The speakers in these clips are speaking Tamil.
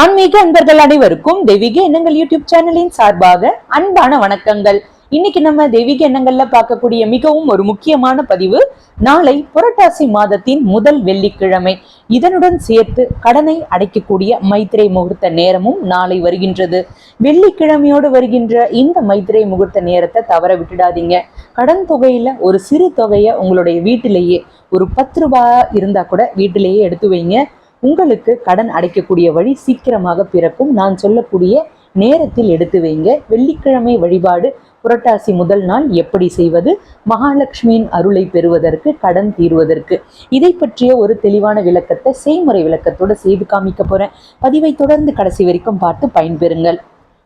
ஆன்மீக அன்பர்கள் அனைவருக்கும் தெய்வீக எண்ணங்கள் யூடியூப் சேனலின் சார்பாக அன்பான வணக்கங்கள். இன்னைக்கு நம்ம தெய்வீக எண்ணங்கள்ல பார்க்கக்கூடிய மிகவும் ஒரு முக்கியமான பதிவு நாளை புரட்டாசி மாதத்தின் முதல் வெள்ளிக்கிழமை. இதனுடன் சேர்த்து கடனை அடைக்கக்கூடிய மைத்திரை முகூர்த்த நேரமும் நாளை வருகின்றது. வெள்ளிக்கிழமையோடு வருகின்ற இந்த மைத்திரை முகூர்த்த நேரத்தை தவற விட்டுடாதீங்க. கடன் தொகையில ஒரு சிறு தொகையை உங்களுடைய வீட்டிலேயே ஒரு பத்து ரூபாய் இருந்தா கூட வீட்டிலேயே எடுத்து வைங்க. உங்களுக்கு கடன் அடைக்கக்கூடிய வழி சீக்கிரமாக பிறக்கும். நான் சொல்லக்கூடிய நேரத்தில் எடுத்து வைங்க. வெள்ளிக்கிழமை வழிபாடு புரட்டாசி முதல் நாள் எப்படி செய்வது? மகாலட்சுமியின் அருளை பெறுவதற்கு கடன் தீர்வதற்கு. இதை பற்றிய ஒரு தெளிவான விளக்கத்தை செய்முறை விளக்கத்தோடு செய்து காமிக்க போறேன். பதிவை தொடர்ந்து கடைசி வரைக்கும் பார்த்து பயன்பெறுங்கள்.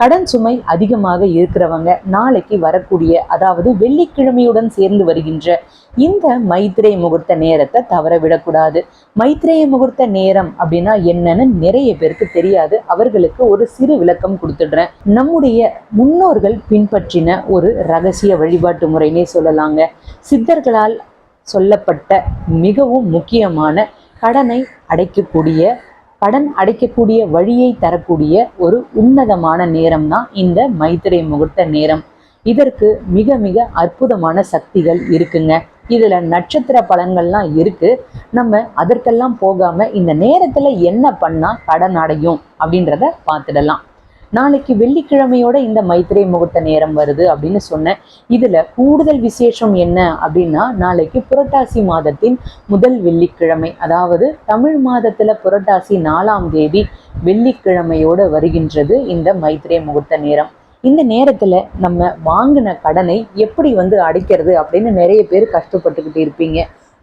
கடன் சுமை அதிகமாக இருக்கிறவங்க நாளைக்கு வரக்கூடிய அதாவது வெள்ளிக்கிழமையுடன் சேர்ந்து வருகின்ற இந்த மைத்திரை முகூர்த்த நேரத்தை தவற விடக்கூடாது. மைத்திரேய முகூர்த்த நேரம் அப்படின்னா என்னன்னு நிறைய பேருக்கு தெரியாது. அவர்களுக்கு ஒரு சிறு விளக்கம் கொடுத்துடுறேன். நம்முடைய முன்னோர்கள் பின்பற்றின ஒரு ரகசிய வழிபாட்டு முறைனே சொல்லலாங்க. சித்தர்களால் சொல்லப்பட்ட மிகவும் முக்கியமான கடனை அடைக்கக்கூடிய கடன் அடைக்கக்கூடிய வழியை தரக்கூடிய ஒரு உன்னதமான நேரம் தான் இந்த மைத்திரை முகூர்த்த நேரம். இதற்கு மிக மிக அற்புதமான சக்திகள் இருக்குங்க. இதுல நட்சத்திர பலன்கள்லாம் இருக்கு. நம்ம அதற்கெல்லாம் போகாம இந்த நேரத்துல என்ன பண்ணா கடன் அடையும் அப்படின்றத பார்த்துடலாம். நாளைக்கு வெள்ளிக்கிழமையோட இந்த மைத்திரை முகூர்த்த நேரம் வருது அப்படின்னு சொன்னேன். இதுல கூடுதல் விசேஷம் என்ன அப்படின்னா நாளைக்கு புரட்டாசி மாதத்தின் முதல் வெள்ளிக்கிழமை அதாவது தமிழ் மாதத்துல புரட்டாசி நாலாம் தேதி வெள்ளிக்கிழமையோட வருகின்றது இந்த மைத்திரை முகூர்த்த நேரம். இந்த நேரத்தில் நம்ம வாங்கின கடனை எப்படி வந்து அடைக்கிறது அப்படின்னு நிறைய பேர் கஷ்டப்பட்டுக்கிட்டு இருப்பீங்க.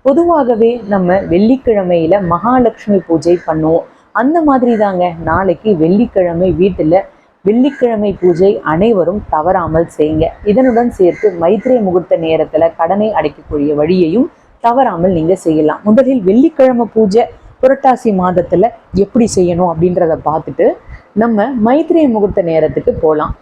பொதுவாகவே நம்ம வெள்ளிக்கிழமையில மகாலட்சுமி பூஜை பண்ணுவோம். அந்த மாதிரி தாங்க நாளைக்கு வெள்ளிக்கிழமை வீட்டில் வெள்ளிக்கிழமை பூஜை அனைவரும் தவறாமல் செய்யுங்க. இதனுடன் சேர்த்து மைத்ரே முகூர்த்த நேரத்துல கடனை அடைக்கக்கூடிய வழியையும் தவறாமல் நீங்க செய்யலாம். முதலில் வெள்ளிக்கிழமை பூஜை புரட்டாசி மாதத்துல எப்படி செய்யணும் அப்படின்றத பார்த்துட்டு நம்ம மைத்ரே முகூர்த்த நேரத்துக்கு போகலாம்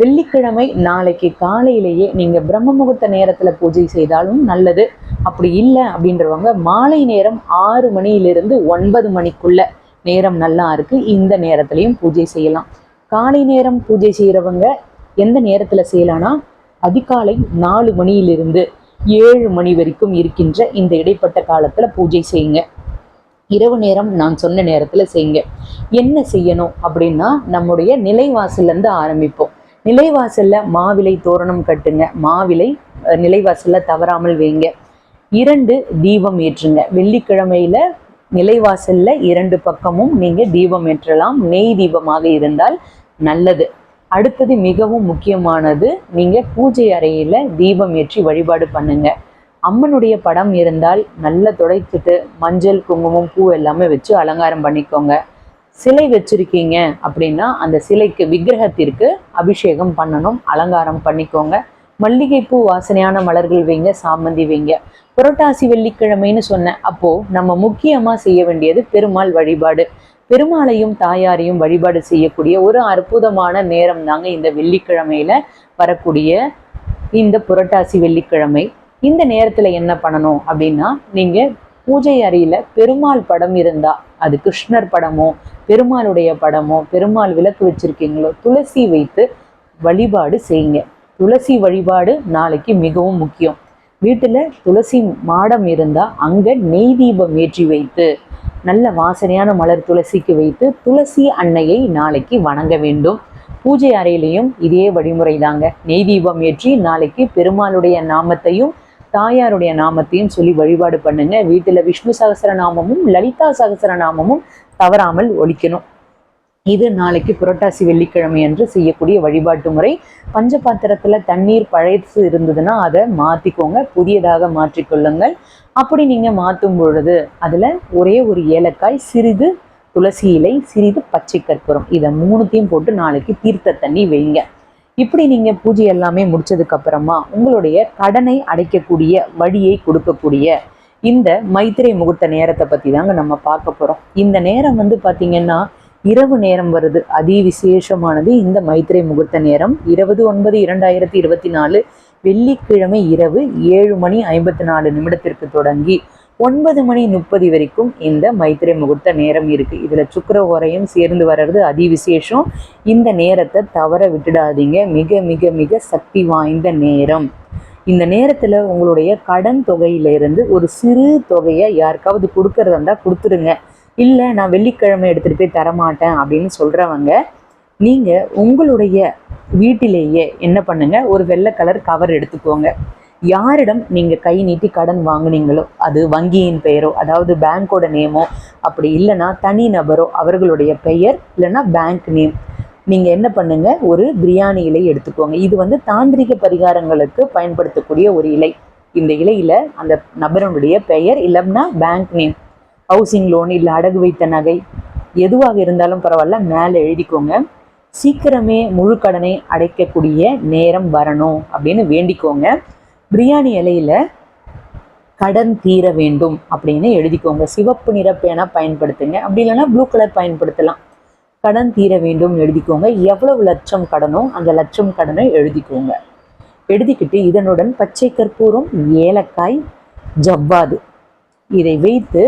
வெள்ளிக்கிழமை நாளைக்கு காலையிலேயே நீங்க பிரம்ம முகூர்த்த நேரத்துல பூஜை செய்தாலும் நல்லது. அப்படி இல்லை அப்படின்றவங்க மாலை நேரம் ஆறு மணியிலிருந்து ஒன்பது மணிக்குள்ள நேரம் நல்லா இருக்கு. இந்த நேரத்திலையும் பூஜை செய்யலாம். காலை நேரம் பூஜை செய்கிறவங்க எந்த நேரத்தில் செய்யலான்னா அதிகாலை நாலு மணியிலிருந்து ஏழு மணி வரைக்கும் இருக்கின்ற இந்த இடைப்பட்ட காலத்தில் பூஜை செய்யுங்க. இரவு நேரம் நான் சொன்ன நேரத்தில் செய்யுங்க. என்ன செய்யணும் அப்படின்னா நம்முடைய நிலைவாசல்லேருந்து ஆரம்பிப்போம். நிலைவாசலில் மாவிலை தோரணம் கட்டுங்க. மாவிலை நிலைவாசலில் தவறாமல் வைங்க. இரண்டு தீபம் ஏற்றுங்க. வெள்ளிக்கிழமையில நிலைவாசல்ல இரண்டு பக்கமும் நீங்க தீபம் ஏற்றலாம். நெய் தீபமாக இருந்தால் நல்லது. அடுத்தது மிகவும் முக்கியமானது நீங்க பூஜை அறையில தீபம் ஏற்றி வழிபாடு பண்ணுங்க. அம்மனுடைய படம் இருந்தால் நல்லா துடைச்சிட்டு மஞ்சள் குங்குமம் பூ எல்லாமே வச்சு அலங்காரம் பண்ணிக்கோங்க. சிலை வச்சிருக்கீங்க அப்படின்னா அந்த சிலைக்கு விக்கிரகத்திற்கு அபிஷேகம் பண்ணணும் அலங்காரம் பண்ணிக்கோங்க. மல்லிகைப்பூ வாசனையான மலர்கள் வைங்க சாமந்தி வைங்க. புரட்டாசி வெள்ளிக்கிழமைன்னு சொன்னேன் அப்போ நம்ம முக்கியமா செய்ய வேண்டியது பெருமாள் வழிபாடு. பெருமாளையும் தாயாரையும் வழிபாடு செய்யக்கூடிய ஒரு அற்புதமான நேரம் தாங்க இந்த வெள்ளிக்கிழமையில வரக்கூடிய இந்த புரட்டாசி வெள்ளிக்கிழமை. இந்த நேரத்துல என்ன பண்ணணும் அப்படின்னா நீங்க பூஜை அறையில பெருமாள் படம் இருந்தா அது கிருஷ்ணர் படமோ பெருமாளுடைய படமோ பெருமாள் விளக்கு வச்சிருக்கீங்களோ துளசி வைத்து வழிபாடு செய்யுங்க. துளசி வழிபாடு நாளைக்கு மிகவும் முக்கியம். வீட்டுல துளசி மாடம் இருந்தா அங்க நெய் தீபம் ஏற்றி வைத்து நல்ல வாசனையான மலர் துளசிக்கு வைத்து துளசி அன்னையை நாளைக்கு வணங்க வேண்டும். பூஜை அறையிலையும் இதே வழிமுறை தாங்க நெய் தீபம் ஏற்றி நாளைக்கு பெருமாளுடைய நாமத்தையும் தாயாருடைய நாமத்தையும் சொல்லி வழிபாடு பண்ணுங்க. வீட்டுல விஷ்ணு சகசரநாமமும் லலிதா சகசரநாமமும் தவறாமல் ஒழிக்கணும். இது நாளைக்கு புரட்டாசி வெள்ளிக்கிழமை அன்று செய்யக்கூடிய வழிபாட்டு முறை. பஞ்சபாத்திரத்துல தண்ணீர் பழைசு இருந்ததுன்னா அதை மாற்றிக்கோங்க புதியதாக மாற்றிக்கொள்ளுங்கள் அப்படி நீங்கள் மாற்றும் பொழுது அதுல ஒரே ஒரு ஏலக்காய் சிறிது துளசி இலை சிறிது பச்சை கற்பூரம். இதை மூணுத்தையும் போட்டு நாளைக்கு தீர்த்த தண்ணி வைங்க. இப்படி நீங்கள் பூஜை எல்லாமே முடிச்சதுக்கு அப்புறமா உங்களுடைய கடனை அடைக்கக்கூடிய வழியை கொடுக்கக்கூடிய இந்த மைத்திரை முகூர்த்த நேரத்தை பத்தி தாங்க நம்ம பார்க்க போறோம். இந்த நேரம் வந்து பார்த்திங்கன்னா இரவு நேரம் வருது. அதி விசேஷமானது இந்த மைத்திரை முகூர்த்த நேரம். இருபது ஒன்பது இரண்டாயிரத்தி இருபத்தி நாலு வெள்ளிக்கிழமை இரவு ஏழு மணி ஐம்பத்தி நாலு நிமிடத்திற்கு தொடங்கி ஒன்பது மணி முப்பது வரைக்கும் இந்த மைத்திரை முகூர்த்த நேரம் இருக்குது இதில் சுக்கர உரையும் சேர்ந்து வர்றது அதி விசேஷம். இந்த நேரத்தை தவற விட்டுடாதீங்க. மிக மிக மிக சக்தி வாய்ந்த நேரம். இந்த நேரத்தில் உங்களுடைய கடன் தொகையிலிருந்து ஒரு சிறு தொகையை யாருக்காவது கொடுக்கறதா இருந்தால் கொடுத்துருங்க. இல்லை நான் வெள்ளிக்கிழமை எடுத்துகிட்டு போய் தரமாட்டேன் அப்படின்னு சொல்கிறவங்க நீங்கள் உங்களுடைய வீட்டிலேயே என்ன பண்ணுங்கள் ஒரு வெள்ளை கலர் கவர் எடுத்துக்கோங்க. யாரிடம் நீங்கள் கை நீட்டி கடன் வாங்குனீங்களோ அது வங்கியின் பெயரோ அதாவது பேங்கோட நேமோ அப்படி இல்லைன்னா தனி நபரோ அவர்களுடைய பெயர் இல்லைன்னா பேங்க் நேம் நீங்கள் என்ன பண்ணுங்கள் ஒரு பிரியாணி இலை எடுத்துக்கோங்க. இது வந்து தாந்திரிக பரிகாரங்களுக்கு பயன்படுத்தக்கூடிய ஒரு இலை. இந்த இலையில் அந்த நபருடைய பெயர் இல்லைன்னா பேங்க் நேம் ஹவுசிங் லோன் இல்லை அடகு வைத்த நகை எதுவாக இருந்தாலும் பரவாயில்ல மேலே எழுதிக்கோங்க. சீக்கிரமே முழு கடனை அடைக்கக்கூடிய நேரம் வரணும் அப்படின்னு வேண்டிக்கோங்க. பிரியாணி இலையில கடன் தீர வேண்டும் அப்படின்னு எழுதிக்கோங்க. சிவப்பு நிற பேனா பயன்படுத்துங்க. அப்படி இல்லைன்னா ப்ளூ கலர் பயன்படுத்தலாம். கடன் தீர வேண்டும் எழுதிக்கோங்க. எவ்வளவு லட்சம் கடனோ அந்த லட்சம் கடனை எழுதிக்கோங்க. எழுதிக்கிட்டு இதனுடன் பச்சை கற்பூரம் ஏலக்காய் ஜவ்வாது இதை வைத்து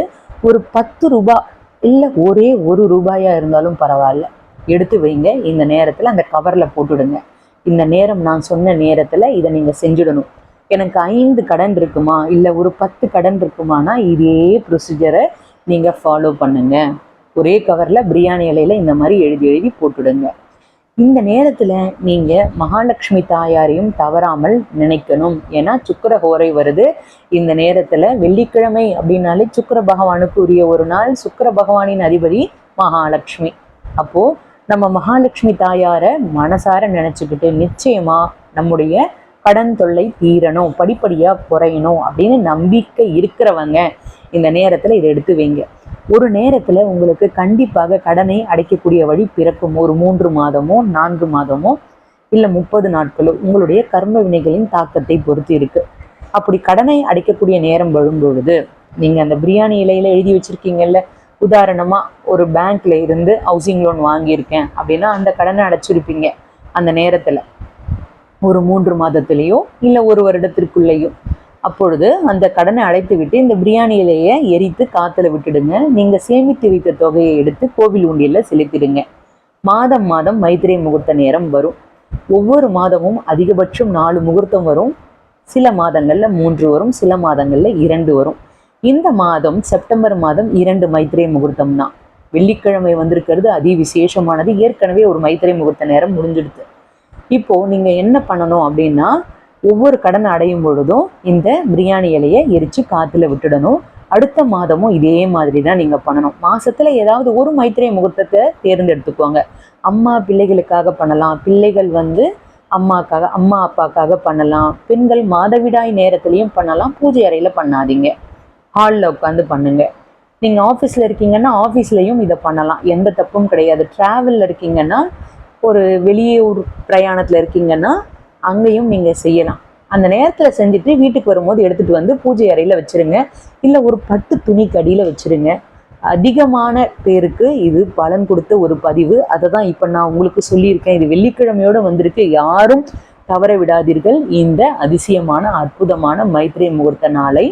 ஒரு பத்து ரூபாய் இல்லை ஒரே ஒரு ரூபாயா இருந்தாலும் பரவாயில்ல. எடுத்து வைங்க இந்த நேரத்தில் அந்த கவரில் போட்டுடுங்க. இந்த நேரம் நான் சொன்ன நேரத்தில் இதை நீங்கள் செஞ்சுடணும். எனக்கு ஐந்து கடன் இருக்குமா இல்லை ஒரு பத்து கடன் இருக்குமானா இதே ப்ரொசீஜரை நீங்கள் ஃபாலோ பண்ணுங்க. ஒரே கவரில் பிரியாணி இலையில் இந்த மாதிரி எழுதி எழுதி போட்டுடுங்க. இந்த நேரத்தில் நீங்கள் மகாலட்சுமி தாயாரையும் தவறாமல் நினைக்கணும். ஏன்னா சுக்கர ஹோரை வருது. இந்த நேரத்தில் வெள்ளிக்கிழமை அப்படின்னாலே சுக்கர பகவானுக்கு உரிய ஒரு நாள். சுக்கர பகவானின் அதிபதி மகாலட்சுமி. அப்போது நம்ம மகாலட்சுமி தாயாரை மனசார நினச்சிக்கிட்டு நிச்சயமாக நம்முடைய கடன் தொல்லை தீரணும். படிப்படியாக குறையணும் அப்படின்னு நம்பிக்கை இருக்கிறவங்க இந்த நேரத்தில் இதை எடுத்து வைங்க. ஒரு நேரத்தில் உங்களுக்கு கண்டிப்பாக கடனை அடைக்கக்கூடிய வழி பிறக்கும்? ஒரு மூன்று மாதமோ? நான்கு மாதமோ? இல்லை முப்பது நாட்களோ? உங்களுடைய கர்ம வினைகளின் தாக்கத்தை பொறுத்து இருக்கு. அப்படி கடனை அடைக்கக்கூடிய நேரம் வரும்பொழுது நீங்கள் அந்த பிரியாணி இலையில எழுதி வச்சிருக்கீங்கல்ல? உதாரணமாக ஒரு பேங்க்ல இருந்து ஹவுசிங் லோன் வாங்கியிருக்கேன் அப்படின்னா அந்த கடனை அடைச்சிருப்பீங்க அந்த நேரத்தில். ஒரு மூன்று மாதத்திலேயோ இல்லை ஒரு வருடத்திற்குள்ளேயோ. அப்பொழுது அந்த கடனை அடைத்து விட்டு இந்த பிரியாணியிலேயே எரித்து காத்துல விட்டுடுங்க. நீங்கள் சேமித்து வைத்த தொகையை எடுத்து கோவில் உண்டியல்ல செலுத்திடுங்க. மாதம் மாதம் மைத்திரை முகூர்த்த நேரம் வரும். ஒவ்வொரு மாதமும் அதிகபட்சம் நாலு முகூர்த்தம் வரும். சில மாதங்கள்ல மூன்று வரும் சில மாதங்கள்ல இரண்டு வரும். இந்த மாதம் செப்டம்பர் மாதம் இரண்டு மைத்திரை முகூர்த்தம் தான். வெள்ளிக்கிழமை வந்திருக்கிறது அதி விசேஷமானது. ஏற்கனவே ஒரு மைத்திரை முகூர்த்த நேரம் முடிஞ்சிடுது இப்போ நீங்க என்ன பண்ணணும் அப்படின்னா ஒவ்வொரு கடன் அடையும் பொழுதும் இந்த பிரியாணி இலையை எரிச்சு காற்றுல விட்டுடணும். அடுத்த மாதமும் இதே மாதிரி தான் நீங்கள் பண்ணணும். மாதத்தில் ஏதாவது ஒரு மைத்திரை முகூர்த்தத்தை தேர்ந்தெடுத்துக்கோங்க. அம்மா பிள்ளைகளுக்காக பண்ணலாம். பிள்ளைகள் வந்து அம்மாக்காக அம்மா அப்பாக்காக பண்ணலாம். பெண்கள் மாதவிடாய் நேரத்துலையும் பண்ணலாம். பூஜை அறையில் பண்ணாதீங்க. ஹாலில் உட்காந்து பண்ணுங்க. நீங்கள் ஆஃபீஸில் இருக்கீங்கன்னா ஆஃபீஸ்லேயும் இதை பண்ணலாம். எந்த தப்பும் கிடையாது. ட்ராவலில் இருக்கீங்கன்னா ஒரு வெளியூர் பிரயாணத்தில் இருக்கீங்கன்னா அங்கேயும் நீங்கள் செய்யலாம். அந்த நேரத்தில் செஞ்சுட்டு வீட்டுக்கு வரும்போது எடுத்துகிட்டு வந்து பூஜை அறையில் வச்சுருங்க. இல்லை ஒரு பட்டு துணிக்கு அடியில் வச்சுருங்க. அதிகமான பேருக்கு இது பலன் கொடுத்த ஒரு பதிவு. அதை தான் இப்போ நான் உங்களுக்கு சொல்லியிருக்கேன். இது வெள்ளிக்கிழமையோடு வந்திருக்கு. யாரும் தவற விடாதீர்கள். இந்த அதிசயமான அற்புதமான மைத்ரி முகூர்த்த நாளை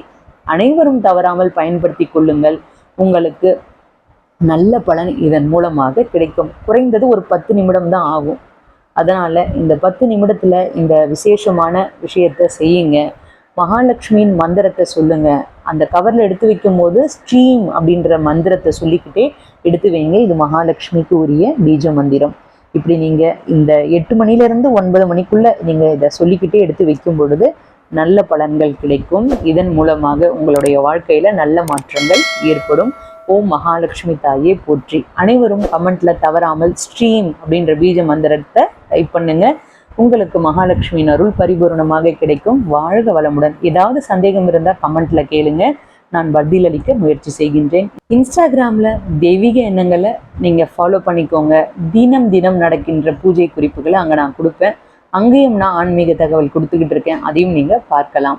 அனைவரும் தவறாமல் பயன்படுத்தி கொள்ளுங்கள். உங்களுக்கு நல்ல பலன் இதன் மூலமாக கிடைக்கும். குறைந்தது ஒரு பத்து நிமிடம் தான் ஆகும். அதனால் இந்த பத்து நிமிடத்தில் இந்த விசேஷமான விஷயத்தை செய்யுங்க. மகாலட்சுமியின் மந்திரத்தை சொல்லுங்க. அந்த கவரில் எடுத்து வைக்கும் போது ஸ்ட்ரீம் அப்படின்ற மந்திரத்தை சொல்லிக்கிட்டே எடுத்து வைங்க. இது மகாலட்சுமிக்கு உரிய பீஜ மந்திரம். இப்படி நீங்கள் இந்த எட்டு மணிலேருந்து ஒன்பது மணிக்குள்ளே நீங்கள் இதை சொல்லிக்கிட்டே எடுத்து வைக்கும் பொழுது நல்ல பலன்கள் கிடைக்கும். இதன் மூலமாக உங்களுடைய வாழ்க்கையில் நல்ல மாற்றங்கள் ஏற்படும். ஓம் மகாலட்சுமி தாயே போற்றி. அனைவரும் கமெண்ட்ல தவறாமல் ஸ்ட்ரீம் அப்படின்ற பீஜ மந்திரத்தை டைப் பண்ணுங்க. உங்களுக்கு மகாலட்சுமியின் அருள் பரிபூரணமாக கிடைக்கும். வாழ்க வளமுடன். ஏதாவது சந்தேகம் இருந்தால் கமெண்ட்ல கேளுங்க. நான் பதில் அளிக்க முயற்சி செய்கின்றேன். இன்ஸ்டாகிராமில் தெய்வீக எண்ணங்களை நீங்கள் ஃபாலோ பண்ணிக்கோங்க. தினம் தினம் நடக்கின்ற பூஜை குறிப்புகளை அங்கே நான் கொடுப்பேன். அங்கேயும் நான் ஆன்மீக தகவல் கொடுத்துக்கிட்டு இருக்கேன். அதையும் நீங்கள் பார்க்கலாம்.